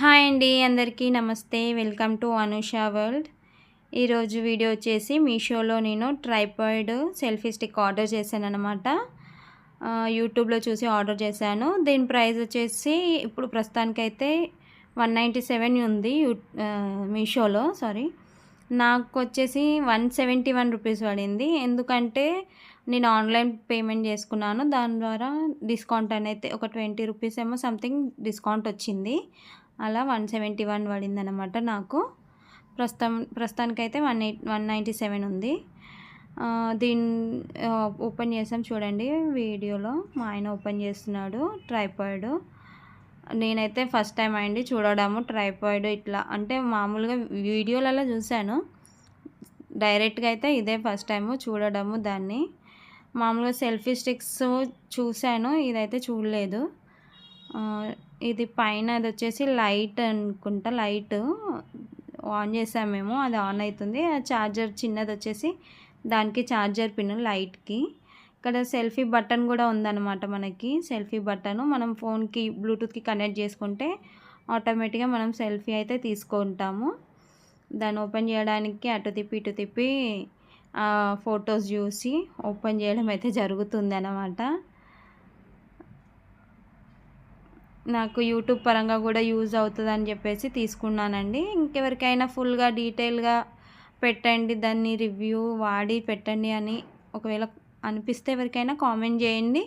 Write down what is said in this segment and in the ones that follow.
Hi అండి అందరికీ నమస్తే. Welcome to Anusha world. ఈరోజు వీడియో వచ్చేసి మీషోలో నేను ట్రైపాయిడ్ సెల్ఫీ స్టిక్ ఆర్డర్ చేశాను అనమాట యూట్యూబ్లో చూసి ఆర్డర్ చేశాను. దీని ప్రైస్ వచ్చేసి ఇప్పుడు ప్రస్తుతానికైతే వన్ నైంటీ సెవెన్ ఉంది యూ మీషోలో సారీ. నాకు వచ్చేసి వన్ సెవెంటీ వన్ రూపీస్ పడింది. ఎందుకంటే నేను ఆన్లైన్ పేమెంట్ చేసుకున్నాను. దాని ద్వారా డిస్కౌంట్ అనేది ఒక ట్వంటీ రూపీస్ ఏమో సంథింగ్ డిస్కౌంట్ వచ్చింది. అలా వన్ సెవెంటీ వన్ పడిందనమాట నాకు. ప్రస్తుతం ప్రస్తుతానికైతే one eight one ninety seven ఉంది. దీన్ని ఓపెన్ చేసాం చూడండి వీడియోలో. మా ఆయన ఓపెన్ చేస్తున్నాడు ట్రైపాయిడ్ నేనైతే ఫస్ట్ టైం అయింది చూడడము ట్రైపాయిడ్ ఇట్లా. అంటే మామూలుగా వీడియోలలో చూశాను. డైరెక్ట్గా అయితే ఇదే ఫస్ట్ టైము చూడడము దాన్ని. మామూలుగా సెల్ఫీ స్టిక్స్ చూశాను ఇదైతే చూడలేదు. ఇది పైన అది వచ్చేసి లైట్ అనుకుంటా లైట్ ఆన్ చేసాం మేము అది ఆన్ అవుతుంది. ఆ ఛార్జర్ చిన్నది వచ్చేసి దానికి ఛార్జర్ పిన్ లైట్కి. ఇక్కడ సెల్ఫీ బటన్ కూడా ఉందన్నమాట మనకి సెల్ఫీ బటన్. మనం ఫోన్కి బ్లూటూత్కి కనెక్ట్ చేసుకుంటే ఆటోమేటిక్గా మనం సెల్ఫీ అయితే తీసుకుంటాము. దాన్ని ఓపెన్ చేయడానికి అటు తిప్పి ఇటు తిప్పి ఫొటోస్ చూసి ఓపెన్ చేయడం అయితే జరుగుతుంది అన్నమాట నాకు యూట్యూబ్ పరంగా కూడా యూజ్ అవుతుందని చెప్పేసి తీసుకున్నానండి. ఇంకెవరికైనా ఫుల్గా డీటెయిల్గా పెట్టండి దాన్ని రివ్యూ వాడి పెట్టండి అని ఒకవేళ అనిపిస్తే ఎవరికైనా కామెంట్ చేయండి.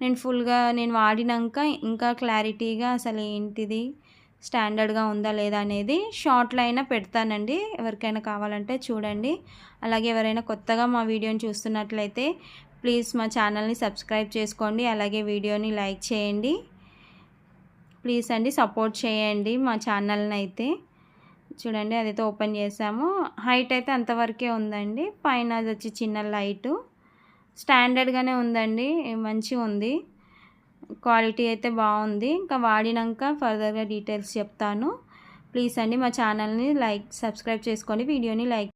నేను ఫుల్గా నేను వాడినాక ఇంకా క్లారిటీగా అసలు ఏంటిది స్టాండర్డ్గా ఉందా లేదా అనేది షార్ట్లో అయినా పెడతానండి. ఎవరికైనా కావాలంటే చూడండి. అలాగే ఎవరైనా కొత్తగా మా వీడియోని చూస్తున్నట్లయితే ప్లీజ్ మా ఛానల్ని సబ్స్క్రైబ్ చేసుకోండి. అలాగే వీడియోని లైక్ చేయండి. ప్లీజ్ అండి సపోర్ట్ చేయండి మా ఛానల్ని అయితే చూడండి అదైతే ఓపెన్ చేసాము. హైట్ అయితే అంతవరకే ఉందండి. పైన అది వచ్చి చిన్న లైటు. స్టాండర్డ్గానే ఉందండి. మంచిగా ఉంది. క్వాలిటీ అయితే బాగుంది. ఇంకా వాడినాక ఫర్దర్గా డీటెయిల్స్ చెప్తాను. ప్లీజ్ అండి మా ఛానల్ని లైక్ సబ్స్క్రైబ్ చేసుకొని వీడియోని లైక్